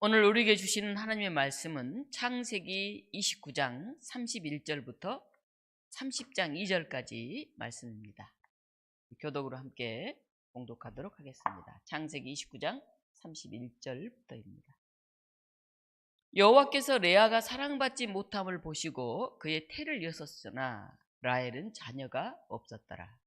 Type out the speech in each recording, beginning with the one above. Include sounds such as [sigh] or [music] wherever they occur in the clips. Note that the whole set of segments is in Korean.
오늘 우리에게 주시는 하나님의 말씀은 창세기 29장 31절부터 30장 2절까지 말씀입니다. 교독으로 함께 공독하도록 하겠습니다. 창세기 29장 31절부터입니다. 여호와께서 레아가 사랑받지 못함을 보시고 그의 태를 여섰으나 라헬은 자녀가 없었더라.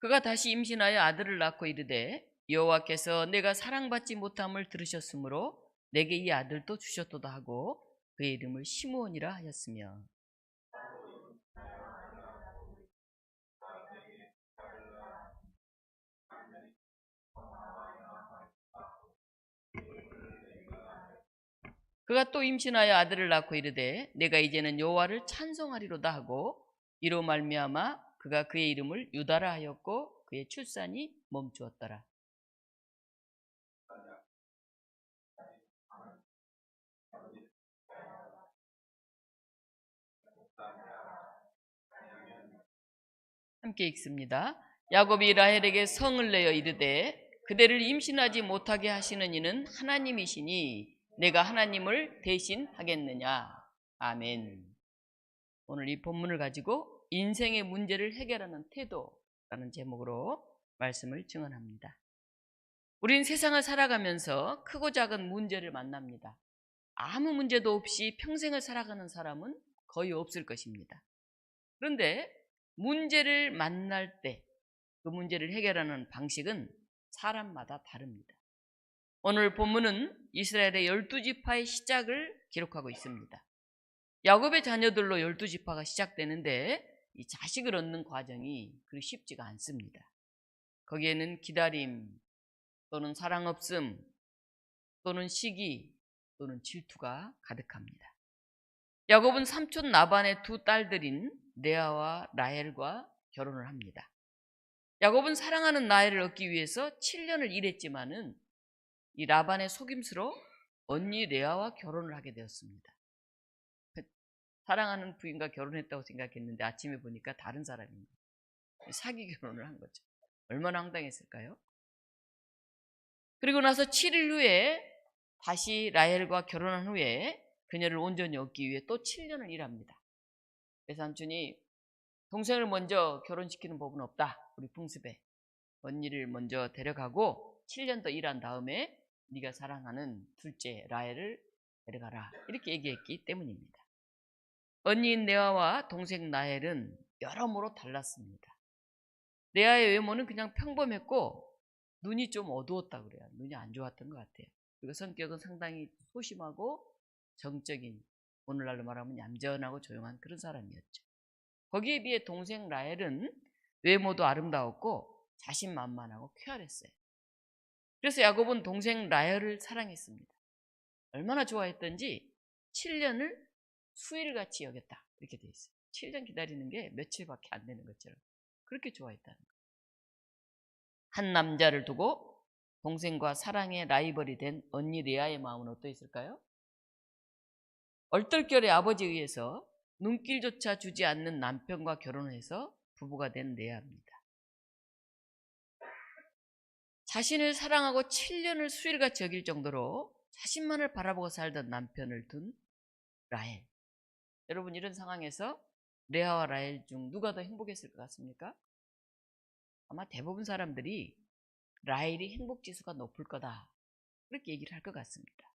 그가 다시 임신하여 아들을 낳고 이르되 여호와께서 내가 사랑받지 못함을 들으셨으므로 내게 이 아들도 주셨도다 하고 그의 이름을 시므온이라 하였으며. 그가 또 임신하여 아들을 낳고 이르되 내가 이제는 여호와를 찬송하리로다 하고 이로 말미암아 그가 그의 이름을 유다라 하였고 그의 출산이 멈추었더라. 함께 읽습니다. 야곱이 라헬에게 성을 내어 이르되 그대를 임신하지 못하게 하시는 이는 하나님이시니 내가 하나님을 대신 하겠느냐. 아멘. 오늘 이 본문을 가지고 인생의 문제를 해결하는 태도라는 제목으로 말씀을 증언합니다. 우린 세상을 살아가면서 크고 작은 문제를 만납니다. 아무 문제도 없이 평생을 살아가는 사람은 거의 없을 것입니다. 그런데 문제를 만날 때 그 문제를 해결하는 방식은 사람마다 다릅니다. 오늘 본문은 이스라엘의 열두 지파의 시작을 기록하고 있습니다. 야곱의 자녀들로 열두 지파가 시작되는데 이 자식을 얻는 과정이 그리 쉽지가 않습니다. 거기에는 기다림 또는 사랑 없음 또는 시기 또는 질투가 가득합니다. 야곱은 삼촌 나반의 두 딸들인 레아와 라헬과 결혼을 합니다. 야곱은 사랑하는 라헬을 얻기 위해서 7년을 일했지만은 이 라반의 속임수로 언니 레아와 결혼을 하게 되었습니다. 사랑하는 부인과 결혼했다고 생각했는데 아침에 보니까 다른 사람입니다. 사기 결혼을 한 거죠. 얼마나 황당했을까요? 그리고 나서 7일 후에 다시 라헬과 결혼한 후에 그녀를 온전히 얻기 위해 또 7년을 일합니다. 그래서 삼촌이 동생을 먼저 결혼시키는 법은 없다. 우리 풍습에. 언니를 먼저 데려가고 7년 더 일한 다음에 네가 사랑하는 둘째 라헬을 데려가라. 이렇게 얘기했기 때문입니다. 언니인 레아와 동생 나헬은 여러모로 달랐습니다. 레아의 외모는 그냥 평범했고 눈이 좀 어두웠다 그래요. 눈이 안 좋았던 것 같아요. 그리고 성격은 상당히 소심하고 정적인 오늘날로 말하면 얌전하고 조용한 그런 사람이었죠. 거기에 비해 동생 라헬은 외모도 아름다웠고 자신만만하고 쾌활했어요. 그래서 야곱은 동생 라헬을 사랑했습니다. 얼마나 좋아했던지 7년을 수일 같이 여겼다. 이렇게 돼 있어요. 7년 기다리는 게 며칠밖에 안 되는 것처럼 그렇게 좋아했다는 거예요. 한 남자를 두고 동생과 사랑의 라이벌이 된 언니 레아의 마음은 어떠했을까요? 얼떨결에 아버지에 의해서 눈길조차 주지 않는 남편과 결혼해서 부부가 된 레아입니다. 자신을 사랑하고 7년을 수일같이 여길 정도로 자신만을 바라보고 살던 남편을 둔 라헬. 여러분 이런 상황에서 레아와 라헬 중 누가 더 행복했을 것 같습니까? 아마 대부분 사람들이 라헬이 행복 지수가 높을 거다. 그렇게 얘기를 할 것 같습니다.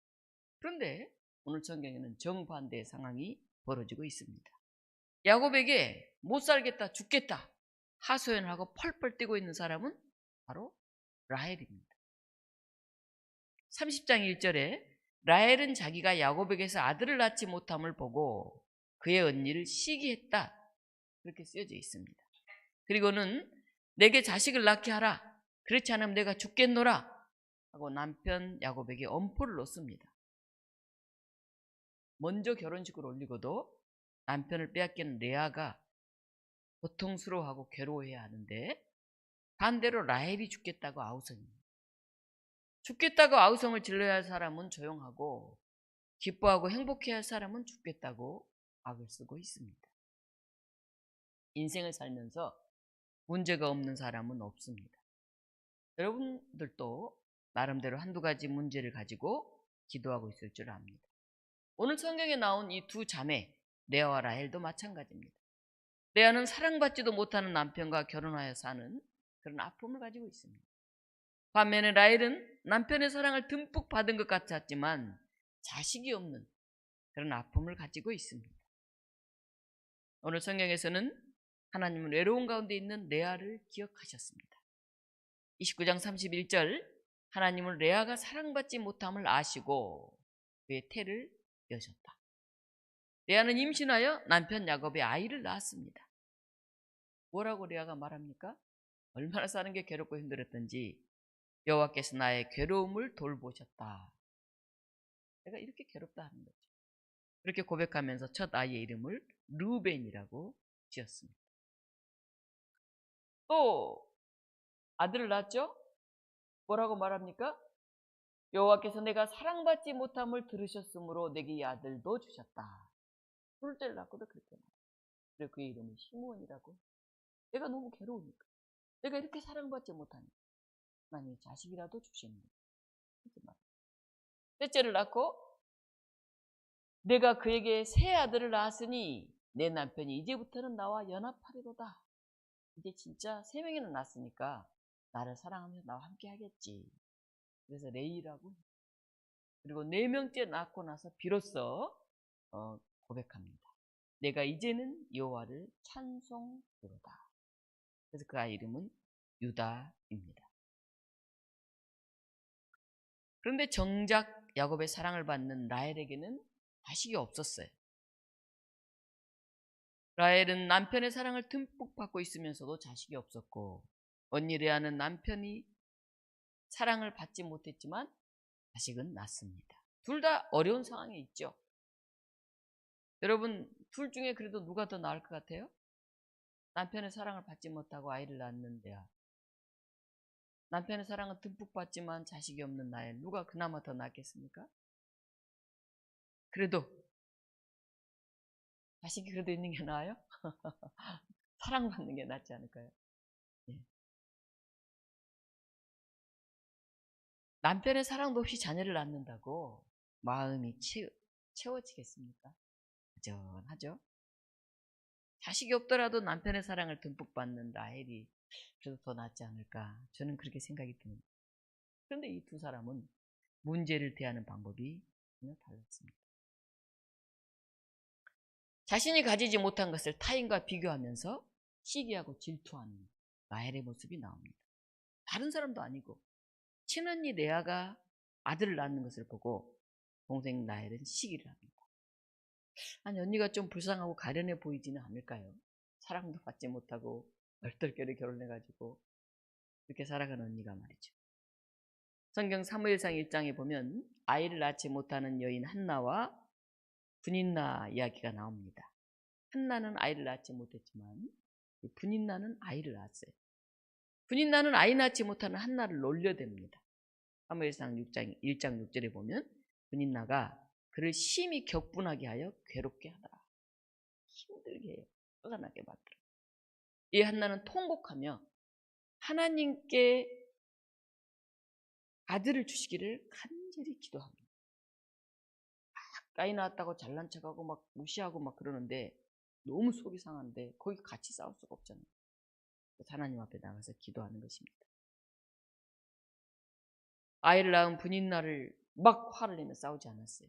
그런데 오늘 성경에는 정반대의 상황이 벌어지고 있습니다. 야곱에게 못 살겠다, 죽겠다 하소연하고 펄펄 뛰고 있는 사람은 바로 라헬입니다. 30장 1절에 라헬은 자기가 야곱에게서 아들을 낳지 못함을 보고 그의 언니를 시기했다. 그렇게 쓰여져 있습니다. 그리고는 내게 자식을 낳게 하라. 그렇지 않으면 내가 죽겠노라. 하고 남편 야곱에게 엄포를 놓습니다. 먼저 결혼식을 올리고도 남편을 빼앗기는 레아가 고통스러워하고 괴로워해야 하는데 반대로 라헬이 죽겠다고 아우성입니다. 죽겠다고 아우성을 질러야 할 사람은 조용하고 기뻐하고 행복해야 할 사람은 죽겠다고 악을 쓰고 있습니다. 인생을 살면서 문제가 없는 사람은 없습니다. 여러분들도 나름대로 한두 가지 문제를 가지고 기도하고 있을 줄 압니다. 오늘 성경에 나온 이 두 자매, 레아와 라헬도 마찬가지입니다. 레아는 사랑받지도 못하는 남편과 결혼하여 사는 그런 아픔을 가지고 있습니다. 반면에 라헬은 남편의 사랑을 듬뿍 받은 것 같았지만 자식이 없는 그런 아픔을 가지고 있습니다. 오늘 성경에서는 하나님은 외로운 가운데 있는 레아를 기억하셨습니다. 29장 31절 하나님은 레아가 사랑받지 못함을 아시고 그의 태를 여셨다. 레아는 임신하여 남편 야곱의 아이를 낳았습니다. 뭐라고 레아가 말합니까? 얼마나 사는 게 괴롭고 힘들었던지 여호와께서 나의 괴로움을 돌보셨다. 내가 이렇게 괴롭다 하는 거죠. 그렇게 고백하면서 첫 아이의 이름을 루벤이라고 지었습니다. 또 아들을 낳았죠? 뭐라고 말합니까? 여호와께서 내가 사랑받지 못함을 들으셨으므로 내게 이 아들도 주셨다. 둘째를 낳고도 그렇게 말해요. 그의 이름을 시므온이라고. 내가 너무 괴로우니까. 내가 이렇게 사랑받지 못하니까. 하나님이 자식이라도 말해요. 셋째를 낳고 내가 그에게 새 아들을 낳았으니 내 남편이 이제부터는 나와 연합하리로다. 이제 진짜 세 명이나 낳았으니까 나를 사랑하면서 나와 함께 하겠지. 그래서 레이라고. 그리고 네 명째 낳고 나서 비로소 어, 고백합니다. 내가 이제는 여호와를 찬송하로다. 그래서 그 아이 이름은 유다입니다. 그런데 정작 야곱의 사랑을 받는 라헬에게는 자식이 없었어요. 라헬은 남편의 사랑을 듬뿍 받고 있으면서도 자식이 없었고 언니 레아는 남편이 사랑을 받지 못했지만 자식은 낳습니다. 둘 다 어려운 상황에 있죠. 여러분 둘 중에 그래도 누가 더 나을 것 같아요? 남편의 사랑을 받지 못하고 아이를 낳는데야 남편의 사랑은 듬뿍 받지만 자식이 없는 나에 누가 그나마 더 낫겠습니까? 그래도 자식이 그래도 있는 게 나아요? [laughs] 사랑받는 게 낫지 않을까요? 예. 남편의 사랑도 없이 자녀를 낳는다고 마음이 채, 채워지겠습니까? 여전하죠? 자식이 없더라도 남편의 사랑을 듬뿍 받는 라헬이 그래도 더 낫지 않을까 저는 그렇게 생각이 듭니다. 그런데 이 두 사람은 문제를 대하는 방법이 전혀 달랐습니다. 자신이 가지지 못한 것을 타인과 비교하면서 시기하고 질투하는 라헬의 모습이 나옵니다. 다른 사람도 아니고 친언니 레아가 아들을 낳는 것을 보고 동생 라헬은 시기를 합니다. 아니 언니가 좀 불쌍하고 가련해 보이지는 않을까요? 사랑도 받지 못하고 얼떨결에 결혼해가지고 그렇게 살아가는 언니가 말이죠. 성경 사무엘상 1장에 보면 아이를 낳지 못하는 여인 한나와 분인나 이야기가 나옵니다. 한나는 아이를 낳지 못했지만 분인나는 아이를 낳았어요. 분인나는 아이 낳지 못하는 한나를 놀려댑니다. 사무엘상 6장 1장 6절에 보면 분인나가 그를 심히 격분하게 하여 괴롭게 하더라. 힘들게 해요. 화가 나게 만들어. 이 한나는 통곡하며 하나님께 아들을 주시기를 간절히 기도합니다. 막 까이 나왔다고 잘난 척하고 막 무시하고 막 그러는데 너무 속이 상한데 거기 같이 싸울 수가 없잖아요. 하나님 앞에 나가서 기도하는 것입니다. 아이를 낳은 분인나를 막 화를 내며 싸우지 않았어요.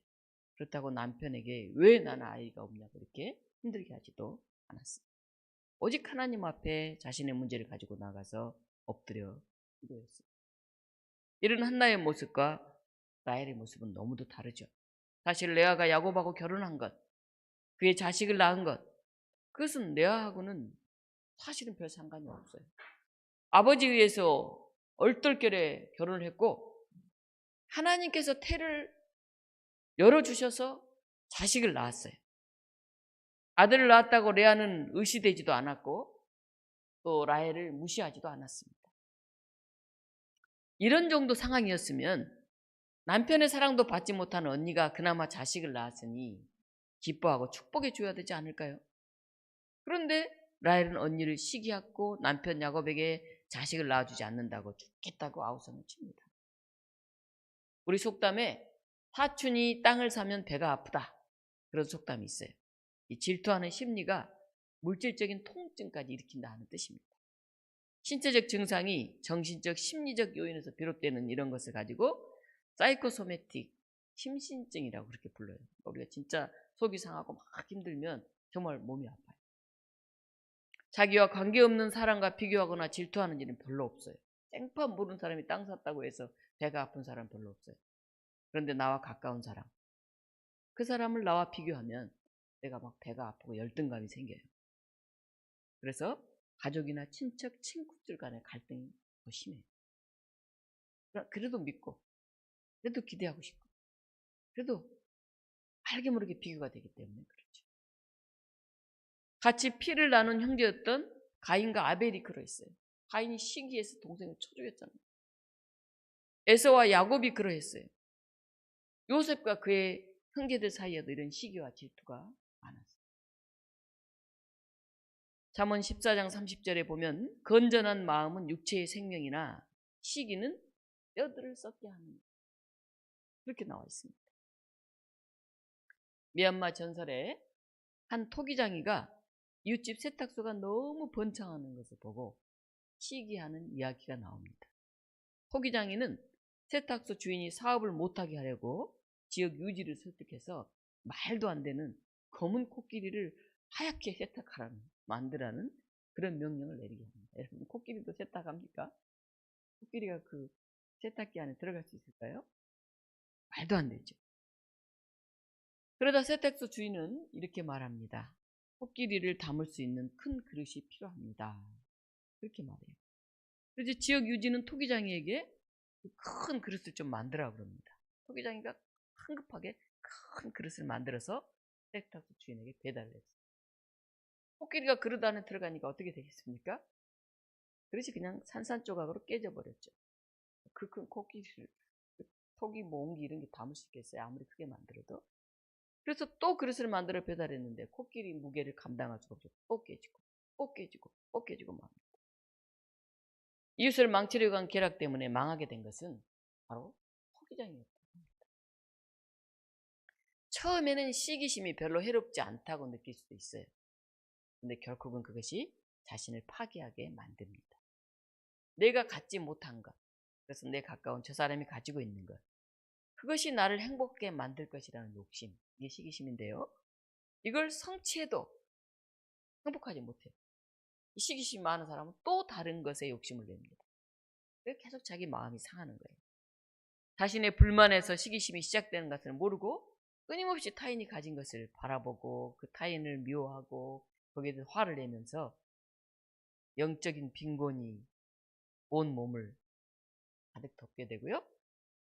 그렇다고 남편에게 왜 나는 아이가 없냐고 이렇게 힘들게 하지도 않았어요. 오직 하나님 앞에 자신의 문제를 가지고 나가서 엎드려 기도했어요. 이런 한나의 모습과 라헬의 모습은 너무도 다르죠. 사실 레아가 야곱하고 결혼한 것, 그의 자식을 낳은 것, 그것은 레아하고는 사실은 별 상관이 없어요. 아버지에 의해서 얼떨결에 결혼을 했고 하나님께서 태를 열어주셔서 자식을 낳았어요. 아들을 낳았다고 레아는 의시되지도 않았고 또 라헬을 무시하지도 않았습니다. 이런 정도 상황이었으면 남편의 사랑도 받지 못한 언니가 그나마 자식을 낳았으니 기뻐하고 축복해 줘야 되지 않을까요? 그런데 라헬은 언니를 시기하고 남편 야곱에게 자식을 낳아주지 않는다고 죽겠다고 아우성을 칩니다. 우리 속담에 사춘이 땅을 사면 배가 아프다. 그런 속담이 있어요. 이 질투하는 심리가 물질적인 통증까지 일으킨다는 뜻입니다. 신체적 증상이 정신적, 심리적 요인에서 비롯되는 이런 것을 가지고 사이코소매틱 심신증이라고 그렇게 불러요. 우리가 진짜 속이 상하고 막 힘들면 정말 몸이 아파요. 자기와 관계없는 사람과 비교하거나 질투하는 일은 별로 없어요. 생판 모르는 사람이 땅 샀다고 해서 배가 아픈 사람 별로 없어요. 그런데 나와 가까운 사람, 그 사람을 나와 비교하면 내가 막 배가 아프고 열등감이 생겨요. 그래서 가족이나 친척, 친구들 간의 갈등이 더 심해요. 그래도 믿고, 그래도 기대하고 싶고, 그래도 알게 모르게 비교가 되기 때문에 그렇죠. 같이 피를 나눈 형제였던 가인과 아벨이 그러했어요. 가인이 시기해서 동생을 쳐 죽였잖아요. 에서와 야곱이 그러했어요. 요셉과 그의 형제들 사이에도 이런 시기와 질투가 많았어요. 잠언 14장 30절에 보면 건전한 마음은 육체의 생명이나 시기는 뼈들을 썩게 하는 그렇게 나와 있습니다. 미얀마 전설에 한 토기장이가 이웃집 세탁소가 너무 번창하는 것을 보고 시기하는 이야기가 나옵니다. 토기장이는 세탁소 주인이 사업을 못하게 하려고 지역 유지를 설득해서 말도 안 되는 검은 코끼리를 하얗게 세탁하라는 만드라는 그런 명령을 내리게 합니다. [laughs] 여러분 코끼리도 세탁합니까? 코끼리가 그 세탁기 안에 들어갈 수 있을까요? 말도 안 되죠. 그러다 세탁소 주인은 이렇게 말합니다. 코끼리를 담을 수 있는 큰 그릇이 필요합니다. 그렇게 말해요. 그래서 지역 유지는 토기장이에게 그큰 그릇을 좀 만들라 그럽니다. 토기장이가 황급하게 큰 그릇을 만들어서 세탁소 주인에게 배달을 했어요. 코끼리가 그릇 안에 들어가니까 어떻게 되겠습니까? 그릇이 그냥 산산조각으로 깨져버렸죠. 그 큰 코끼리를 토기, 몽기 이런 게 담을 수 있겠어요? 아무리 크게 만들어도. 그래서 또 그릇을 만들어 배달했는데 코끼리 무게를 감당할 수가 없죠. 또 깨지고, 또 깨지고, 또 깨지고 맙니다. 이웃을 망치려고 한 계략 때문에 망하게 된 것은 바로 토기장이었다. 처음에는 시기심이 별로 해롭지 않다고 느낄 수도 있어요. 근데 결국은 그것이 자신을 파괴하게 만듭니다. 내가 갖지 못한 것, 그래서 내 가까운 저 사람이 가지고 있는 것, 그것이 나를 행복하게 만들 것이라는 욕심, 이게 시기심인데요. 이걸 성취해도 행복하지 못해요. 이 시기심이 많은 사람은 또 다른 것에 욕심을 냅니다. 계속 자기 마음이 상하는 거예요. 자신의 불만에서 시기심이 시작되는 것을 모르고 끊임없이 타인이 가진 것을 바라보고 그 타인을 미워하고 거기에 대해서 화를 내면서 영적인 빈곤이 온 몸을 가득 덮게 되고요.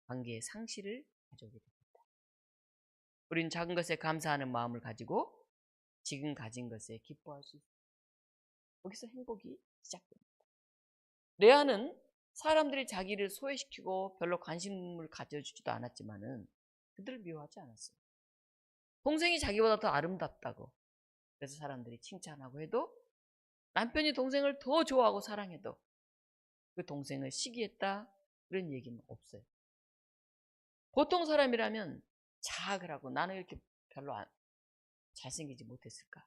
관계의 상실을 가져오게 됩니다. 우리는 작은 것에 감사하는 마음을 가지고 지금 가진 것에 기뻐할 수 있습니다. 거기서 행복이 시작됩니다. 레아는 사람들이 자기를 소외시키고 별로 관심을 가져주지도 않았지만은 그들을 미워하지 않았어요. 동생이 자기보다 더 아름답다고 그래서 사람들이 칭찬하고 해도 남편이 동생을 더 좋아하고 사랑해도 그 동생을 시기했다 그런 얘기는 없어요. 보통 사람이라면 자학을 하고 나는 이렇게 별로 안, 잘생기지 못했을까?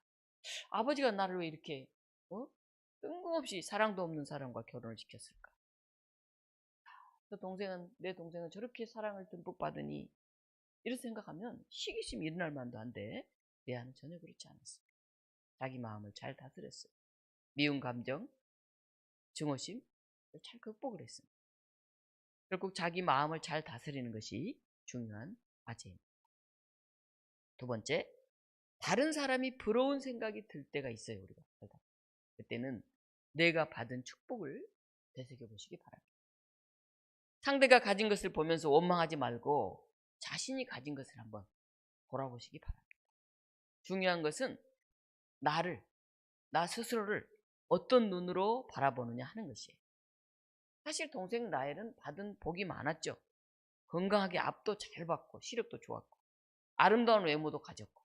아버지가 나를 왜 이렇게 어? 뜬금없이 사랑도 없는 사람과 결혼을 시켰을까? 그 동생은 내 동생은 저렇게 사랑을 듬뿍 받으니 이렇게 생각하면 시기심이 일어날 만도 한데 레아는 전혀 그렇지 않았어요. 자기 마음을 잘 다스렸어요. 미운 감정, 증오심 잘 극복을 했습니다. 결국 자기 마음을 잘 다스리는 것이 중요한 과제입니다. 두 번째, 다른 사람이 부러운 생각이 들 때가 있어요, 우리가 살다. 그때는 내가 받은 축복을 되새겨 보시기 바랍니다. 상대가 가진 것을 보면서 원망하지 말고 자신이 가진 것을 한번 돌아보시기 바랍니다. 중요한 것은 나를, 나 스스로를 어떤 눈으로 바라보느냐 하는 것이에요. 사실 동생 나엘은 받은 복이 많았죠. 건강하게 앞도 잘 받고 시력도 좋았고 아름다운 외모도 가졌고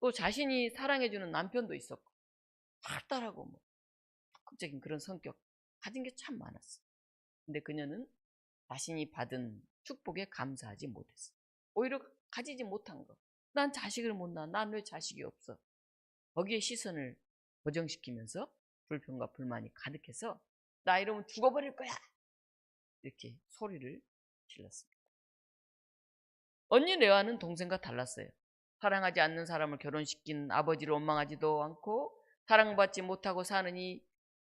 또 자신이 사랑해주는 남편도 있었고 활달하고 뭐 적극적인 그런 성격 가진 게 참 많았어. 근데 그녀는 자신이 받은 축복에 감사하지 못했어. 오히려 가지지 못한 거. 난 자식을 못 낳아. 난 왜 자식이 없어? 거기에 시선을 고정시키면서 불평과 불만이 가득해서 나 이러면 죽어버릴 거야. 이렇게 소리를 질렀습니다. 언니 레아는 동생과 달랐어요. 사랑하지 않는 사람을 결혼시킨 아버지를 원망하지도 않고 사랑받지 못하고 사느니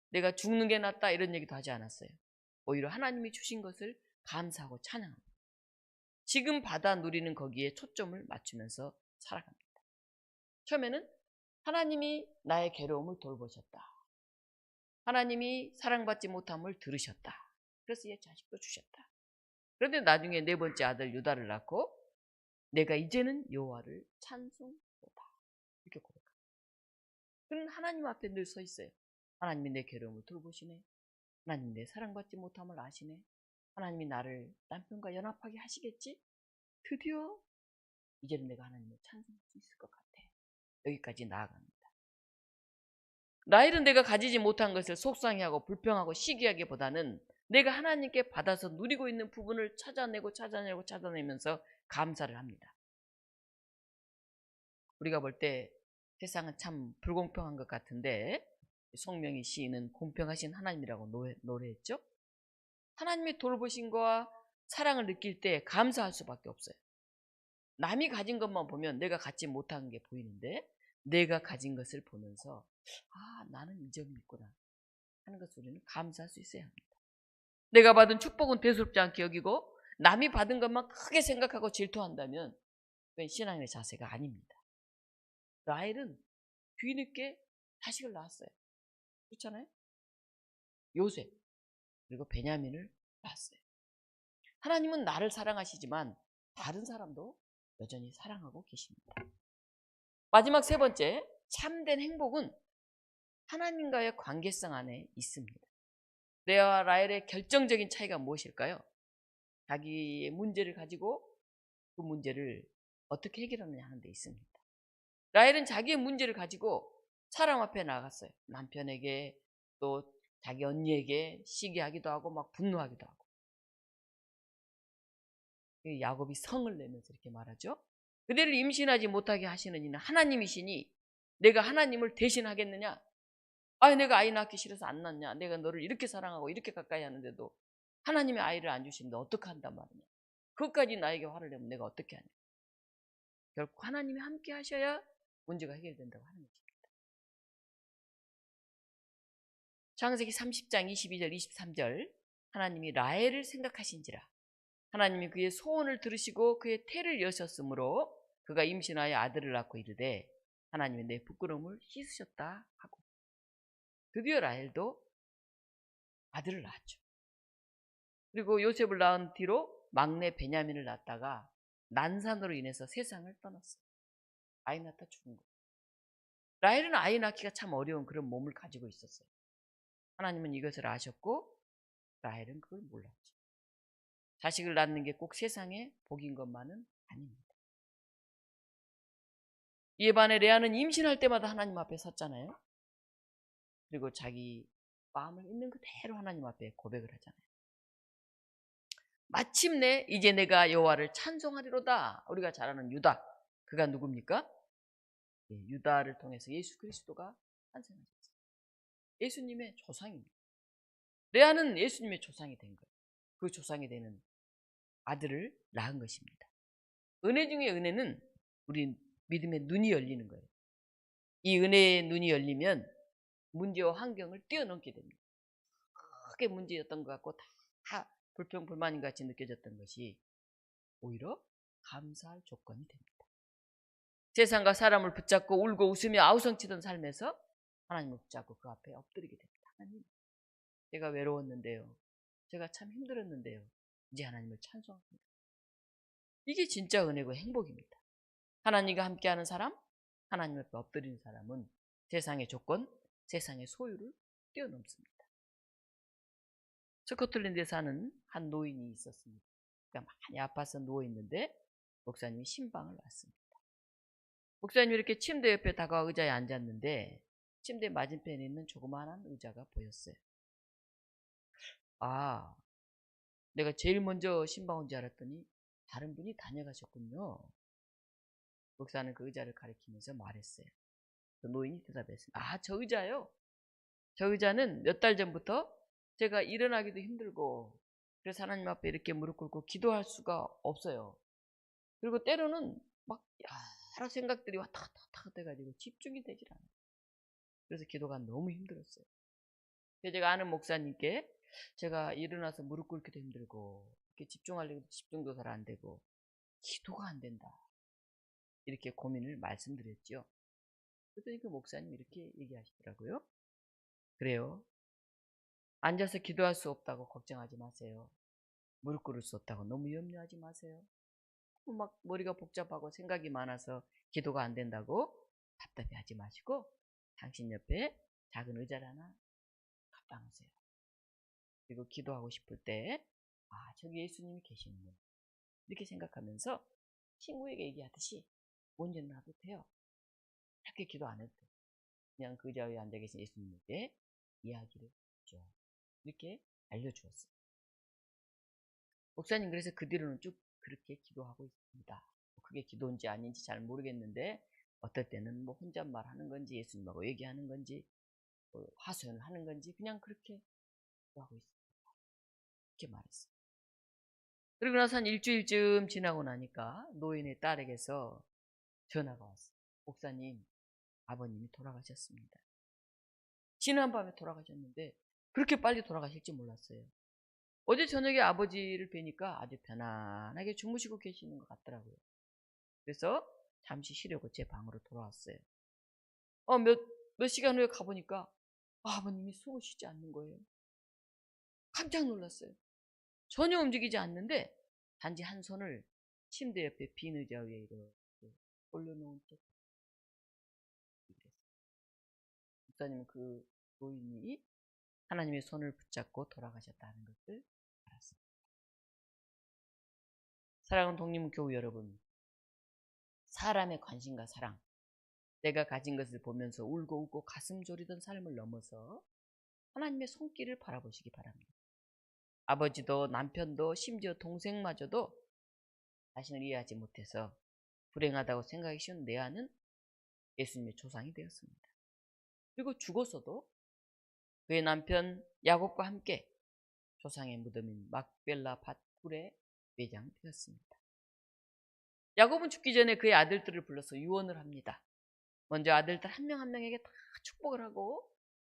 내가 죽는 게 낫다 이런 얘기도 하지 않았어요. 오히려 하나님이 주신 것을 감사하고 찬양합니다. 지금 받아 누리는 거기에 초점을 맞추면서 살아갑니다. 처음에는 하나님이 나의 괴로움을 돌보셨다. 하나님이 사랑받지 못함을 들으셨다. 그래서 얘 자식도 주셨다. 그런데 나중에 네 번째 아들 유다를 낳고 내가 이제는 여호와를 찬송하다. 이렇게 고백합니다. 그는 하나님 앞에 늘 서 있어요. 하나님이 내 괴로움을 돌보시네. 하나님 내 사랑받지 못함을 아시네. 하나님이 나를 남편과 연합하게 하시겠지? 드디어 이제는 내가 하나님을 찬송할 수 있을 것 같아. 여기까지 나아갑니다. 라헬은 내가 가지지 못한 것을 속상해하고 불평하고 시기하기보다는 내가 하나님께 받아서 누리고 있는 부분을 찾아내고 찾아내고 찾아내면서 감사를 합니다. 우리가 볼 때 세상은 참 불공평한 것 같은데 성명희 시인은 공평하신 하나님이라고 노래, 노래했죠. 하나님의 돌보신 거와 사랑을 느낄 때 감사할 수밖에 없어요. 남이 가진 것만 보면 내가 갖지 못한 게 보이는데 내가 가진 것을 보면서 아 나는 이 점이 있구나 하는 것을 우리는 감사할 수 있어야 합니다. 내가 받은 축복은 대수롭지 않게 여기고 남이 받은 것만 크게 생각하고 질투한다면 그건 신앙의 자세가 아닙니다. 라헬은 뒤늦게 자식을 낳았어요. 그렇잖아요? 요셉 그리고 베냐민을 낳았어요. 하나님은 나를 사랑하시지만 다른 사람도 여전히 사랑하고 계십니다. 마지막 세 번째, 참된 행복은 하나님과의 관계성 안에 있습니다. 레아와 라헬의 결정적인 차이가 무엇일까요? 자기의 문제를 가지고 그 문제를 어떻게 해결하느냐 하는 데 있습니다. 라헬은 자기의 문제를 가지고 사람 앞에 나갔어요. 남편에게 또 자기 언니에게 시기하기도 하고 막 분노하기도 하고. 야곱이 성을 내면서 이렇게 말하죠. 그대를 임신하지 못하게 하시는 이는 하나님이시니 내가 하나님을 대신하겠느냐? 아, 내가 아이 낳기 싫어서 안 낳냐? 내가 너를 이렇게 사랑하고 이렇게 가까이 하는데도 하나님의 아이를 안 주시는데 어떻게 한단 말이냐? 그것까지 나에게 화를 내면 내가 어떻게 하냐? 결국 하나님이 함께 하셔야 문제가 해결된다고 하는 것입니다. 창세기 30장 22절 23절 하나님이 라헬을 생각하신지라 하나님이 그의 소원을 들으시고 그의 태를 여셨으므로 그가 임신하여 아들을 낳고 이르되 하나님이 내 부끄러움을 씻으셨다 하고 드디어 라헬도 아들을 낳았죠. 그리고 요셉을 낳은 뒤로 막내 베냐민을 낳다가 난산으로 인해서 세상을 떠났어요. 아이 낳다 죽은 거예요. 라헬은 아이 낳기가 참 어려운 그런 몸을 가지고 있었어요. 하나님은 이것을 아셨고 라헬은 그걸 몰랐죠. 자식을 낳는 게 꼭 세상의 복인 것만은 아닙니다. 이에 반해 레아는 임신할 때마다 하나님 앞에 섰잖아요. 그리고 자기 마음을 있는 그대로 하나님 앞에 고백을 하잖아요. 마침내 이제 내가 여호와를 찬송하리로다. 우리가 잘 아는 유다. 그가 누굽니까? 예, 유다를 통해서 예수 그리스도가 탄생하셨어요. 예수님의 조상입니다. 레아는 예수님의 조상이 된 거예요. 그 조상이 되는 아들을 낳은 것입니다. 은혜 중에 은혜는 우리 믿음의 눈이 열리는 거예요. 이 은혜의 눈이 열리면 문제와 환경을 뛰어넘게 됩니다. 크게 문제였던 것 같고 다 불평, 불만인 같이 느껴졌던 것이 오히려 감사할 조건이 됩니다. 세상과 사람을 붙잡고 울고 웃으며 아우성치던 삶에서 하나님을 붙잡고 그 앞에 엎드리게 됩니다. 하나님, 제가 외로웠는데요. 제가 참 힘들었는데요. 이제 하나님을 찬송합니다. 이게 진짜 은혜고 행복입니다. 하나님과 함께하는 사람, 하나님 앞에 엎드리는 사람은 세상의 조건, 세상의 소유를 뛰어넘습니다. 스코틀랜드에 사는 한 노인이 있었습니다. 그러니까 많이 아파서 누워 있는데 목사님이 신방을 왔습니다. 목사님이 이렇게 침대 옆에 다가와 의자에 앉았는데 침대 맞은편에 있는 조그마한 의자가 보였어요. 아, 내가 제일 먼저 신방 온 줄 알았더니 다른 분이 다녀가셨군요. 목사는 그 의자를 가리키면서 말했어요. 그 노인이 대답했습니다. 아, 저 의자요? 저 의자는 몇 달 전부터 제가 일어나기도 힘들고 그래서 하나님 앞에 이렇게 무릎 꿇고 기도할 수가 없어요. 그리고 때로는 막 여러 생각들이 왔다 갔다 해가지고 집중이 되질 않아요. 그래서 기도가 너무 힘들었어요. 그래서 제가 아는 목사님께 제가 일어나서 무릎 꿇기도 힘들고 이렇게 집중하려고 집중도 잘 안 되고 기도가 안 된다. 이렇게 고민을 말씀드렸죠. 그랬더니 그 목사님 이렇게 얘기하시더라고요. 그래요. 앉아서 기도할 수 없다고 걱정하지 마세요. 무릎 꿇을 수 없다고 너무 염려하지 마세요. 막 머리가 복잡하고 생각이 많아서 기도가 안 된다고 답답해 하지 마시고 당신 옆에 작은 의자를 하나 갖다 놓으세요. 그리고 기도하고 싶을 때, 아, 저기 예수님이 계시는구나. 이렇게 생각하면서 친구에게 얘기하듯이 먼저 놔도 돼요. 그렇게 기도 안 해도 돼요. 그냥 그 의자 위에 앉아 계신 예수님에게 이야기를 했죠. 이렇게 알려주었어요. 목사님 그래서 그 뒤로는 쭉 그렇게 기도하고 있습니다. 그게 기도인지 아닌지 잘 모르겠는데 어떨 때는 뭐 혼잣말 하는 건지 예수님하고 얘기하는 건지 뭐 화소연을 하는 건지 그냥 그렇게 기도하고 있습니다. 이렇게 말했어요. 그리고 나서 한 일주일쯤 지나고 나니까 노인의 딸에게서 전화가 왔어요. 목사님, 아버님이 돌아가셨습니다. 지난밤에 돌아가셨는데 그렇게 빨리 돌아가실지 몰랐어요. 어제 저녁에 아버지를 뵈니까 아주 편안하게 주무시고 계시는 것 같더라고요. 그래서 잠시 쉬려고 제 방으로 돌아왔어요. 어, 몇, 몇 시간 후에 가보니까 아, 아버님이 숨을 쉬지 않는 거예요. 깜짝 놀랐어요. 전혀 움직이지 않는데 단지 한 손을 침대 옆에 빈 의자 위에 이렇게 올려놓은 채. 목사님은 그 노인이 하나님의 손을 붙잡고 돌아가셨다는 것을 알았습니다. 사랑하는 독립교우 여러분, 사람의 관심과 사랑, 내가 가진 것을 보면서 울고 웃고 가슴 졸이던 삶을 넘어서 하나님의 손길을 바라보시기 바랍니다. 아버지도 남편도 심지어 동생마저도 자신을 이해하지 못해서 불행하다고 생각이 쉬운 내 아는 예수님의 조상이 되었습니다. 그리고 죽어서도 그의 남편 야곱과 함께 조상의 무덤인 막벨라 밭굴에 매장되었습니다. 야곱은 죽기 전에 그의 아들들을 불러서 유언을 합니다. 먼저 아들들 한 명 한 명에게 다 축복을 하고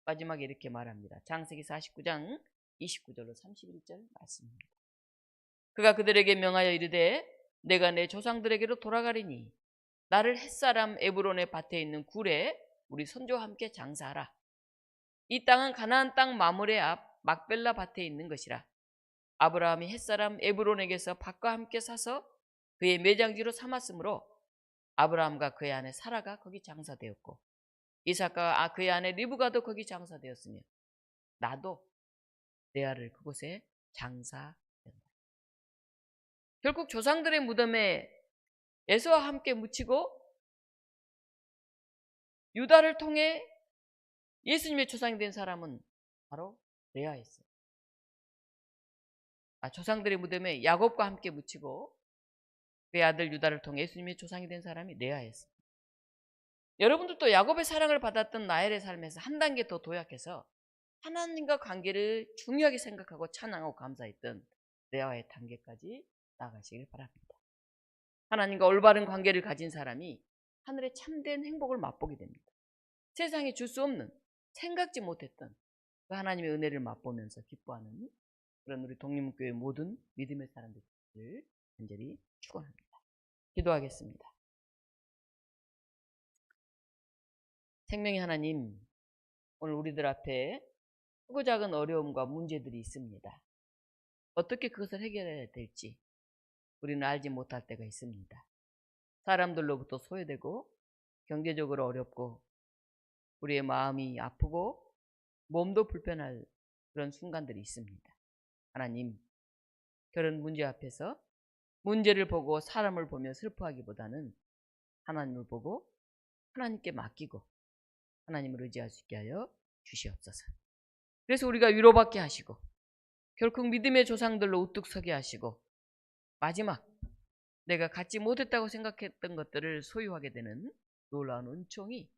마지막에 이렇게 말합니다. 장세기 49장 29절로 31절 말씀입니다. 그가 그들에게 명하여 이르되 내가 내 조상들에게로 돌아가리니 나를 햇사람 에브론의 밭에 있는 굴에 우리 손주와 함께 장사하라. 이 땅은 가나안 땅 마물의 앞 막벨라 밭에 있는 것이라. 아브라함이 햇사람 에브론에게서 밭과 함께 사서 그의 매장지로 삼았으므로 아브라함과 그의 아내 사라가 거기 장사되었고 이삭과 아, 그의 아내 리브가도 거기 장사되었으며 나도 레아를 그곳에 장사된다. 결국 조상들의 무덤에 에서와 함께 묻히고 유다를 통해 예수님의 조상이 된 사람은 바로 레아였어요. 아, 조상들의 무덤에 야곱과 함께 묻히고 그의 아들 유다를 통해 예수님의 조상이 된 사람이 레아였어요. 여러분들도 야곱의 사랑을 받았던 나엘의 삶에서 한 단계 더 도약해서 하나님과 관계를 중요하게 생각하고 찬양하고 감사했던 레아의 단계까지 나가시길 바랍니다. 하나님과 올바른 관계를 가진 사람이 하늘의 참된 행복을 맛보게 됩니다. 세상에 줄 수 없는 생각지 못했던 그 하나님의 은혜를 맛보면서 기뻐하는 그런 우리 독립교회 모든 믿음의 사람들을 간절히 축원합니다. 기도하겠습니다. 생명의 하나님, 오늘 우리들 앞에 크고 작은 어려움과 문제들이 있습니다. 어떻게 그것을 해결해야 될지 우리는 알지 못할 때가 있습니다. 사람들로부터 소외되고 경제적으로 어렵고 우리의 마음이 아프고 몸도 불편할 그런 순간들이 있습니다. 하나님, 그런 문제 앞에서 문제를 보고 사람을 보며 슬퍼하기보다는 하나님을 보고 하나님께 맡기고 하나님을 의지할 수 있게 하여 주시옵소서. 그래서 우리가 위로받게 하시고 결국 믿음의 조상들로 우뚝 서게 하시고 마지막 내가 갖지 못했다고 생각했던 것들을 소유하게 되는 놀라운 은총이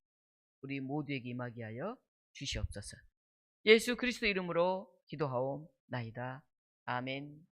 우리 모두에게 임하게 하여 주시옵소서. 예수 그리스도 이름으로 기도하옵나이다. 아멘.